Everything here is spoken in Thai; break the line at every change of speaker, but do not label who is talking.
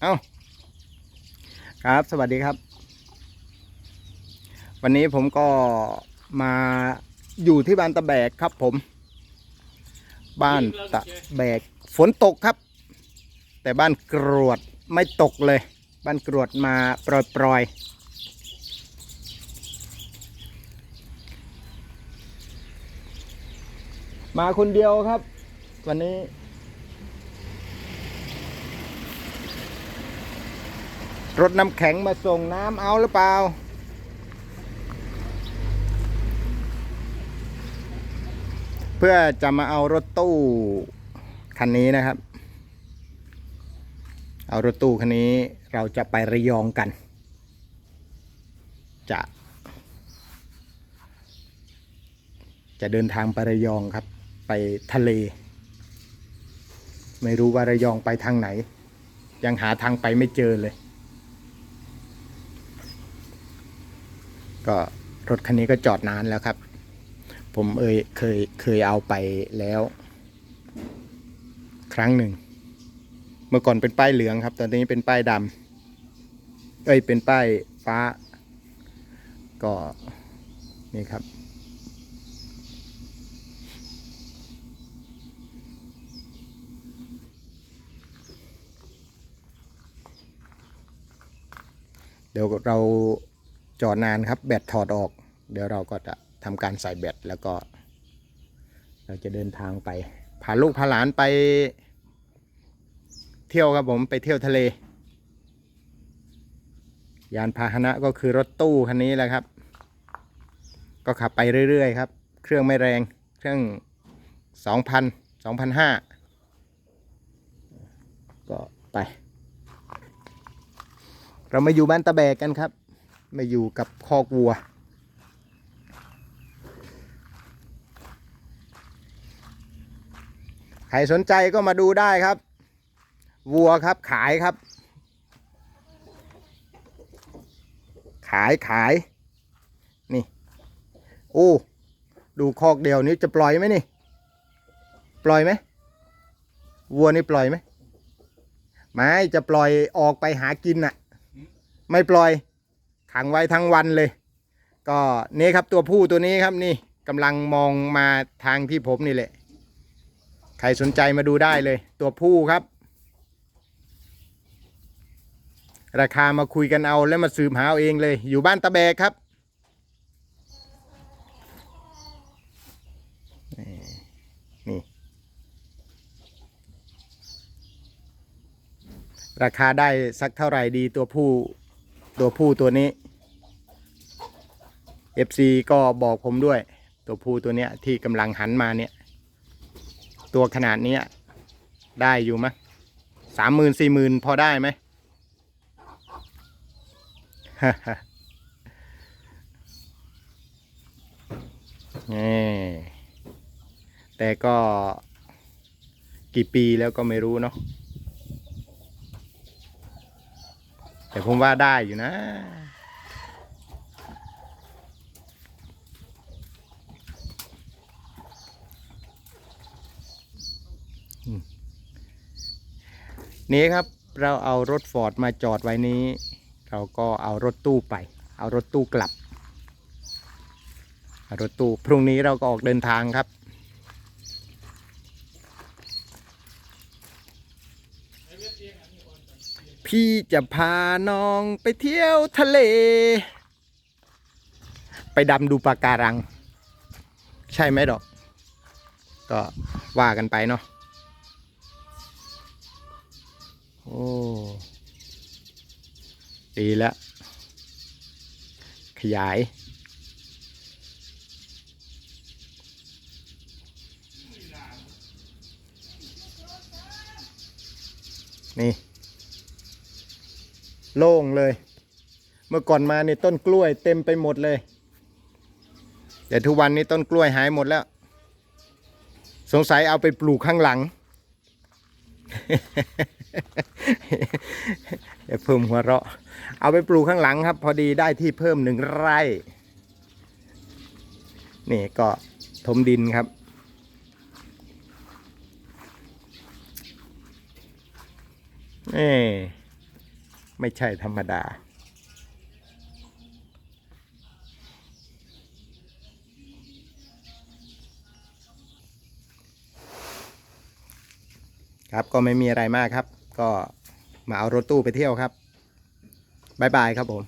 เอ้าครับสวัสดีครับ วันนี้ผมก็มาอยู่ที่บ้านตะแบกครับผม บ้านตะแบกฝนตกครับ แต่บ้านกรวดไม่ตกเลย บ้านกรวดมาปล่อยๆมาคนเดียวครับ วันนี้ รถน้ำแข็งมาส่งน้ำเอาหรือเปล่า เพื่อจะมาเอารถตู้คันนี้นะครับ เอารถตู้คันนี้เราจะไประยองกัน จะ จะเดินทางไประยองครับ ไปทะเล ไม่รู้ว่าระยองไปทางไหน ยังหาทางไปไม่เจอเลย ก็รถคันนี้ก็จอดนานแล้วครับ ผมเอยเคยเคยเอาไปแล้ว ครั้งหนึ่ง เมื่อก่อนเป็นป้ายเหลืองครับ ตอนนี้เป็นป้ายดำเอ้ยเป็นป้ายฟ้า ก็นี่ครับเดี๋ยวเรา จอดนานครับ แบตถอดออก เดี๋ยวเราก็จะทำการใส่แบตแล้วก็ เราจะเดินทางไปพาลูกพาหลานไป เที่ยวครับผมไปเที่ยวทะเล ยานพาหนะก็คือรถตู้คันนี้แหละครับ ก็ขับไปเรื่อยๆครับ เครื่องไม่แรงเครื่อง2,000 2,500ก็ไป เรามาอยู่บ้านตะแบกกันครับ มาอยู่กับคอกวัว ใครสนใจก็มาดูได้ครับ วัวครับขายครับ ขายขาย นี่ โอ้ ดูคอกเดียวนี้จะปล่อยไหมนี่ ปล่อยไหม วัวนี่ปล่อยไหมไม่จะปล่อยออกไปหากินน่ะ ไม่ปล่อย ขังไว้ทั้งวันเลย ก็นี่ครับตัวผู้ตัวนี้ครับนี่กำลังมองมาทางที่ผมนี่แหละ ใครสนใจมาดูได้เลย ตัวผู้ครับ ราคามาคุยกันเอาแล้วมาสืบหาเอาเองเลย อยู่บ้านตะแบกครับนี่นี่ราคาได้สักเท่าไหร่ดีตัวผู้ ตัวผู้ตัวนี้ FC ก็บอกผมด้วย ตัวผู้ตัวเนี้ยที่กำลังหันมาเนี่ย ตัวขนาดนี้ได้อยู่มั้ยสามหมื่นสี่หมื่นพอได้ไหมนี่แต่ก็กี่ปีแล้วก็ไม่รู้เนาะ แต่ผมว่าได้อยู่นะนี่ครับเราเอารถฟอร์ดมาจอดไว้นี้ เราก็เอารถตู้ไป เอารถตู้กลับเอารถตู้พรุ่งนี้เราก็ออกเดินทางครับ พี่จะพาน้องไปเที่ยวทะเล ไปดำดูปะการัง ใช่ไหมดอก ก็ว่ากันไปเนาะโอ้ดีแล้ว ขยาย นี่ โล่งเลย เมื่อก่อนมาในต้นกล้วยเต็มไปหมดเลย แต่ทุกวันนี้ต้นกล้วยหายหมดแล้ว สงสัยเอาไปปลูกข้างหลังเพิ่มหัวเราะ เอาไปปลูกข้างหลังครับ พอดีได้ที่เพิ่มหนึ่งไร่ นี่ก็ถมดินครับนเอ้ ไม่ใช่ธรรมดา ครับก็ไม่มีอะไรมากครับ ก็มาเอารถตู้ไปเที่ยวครับ บ๊ายบายครับผม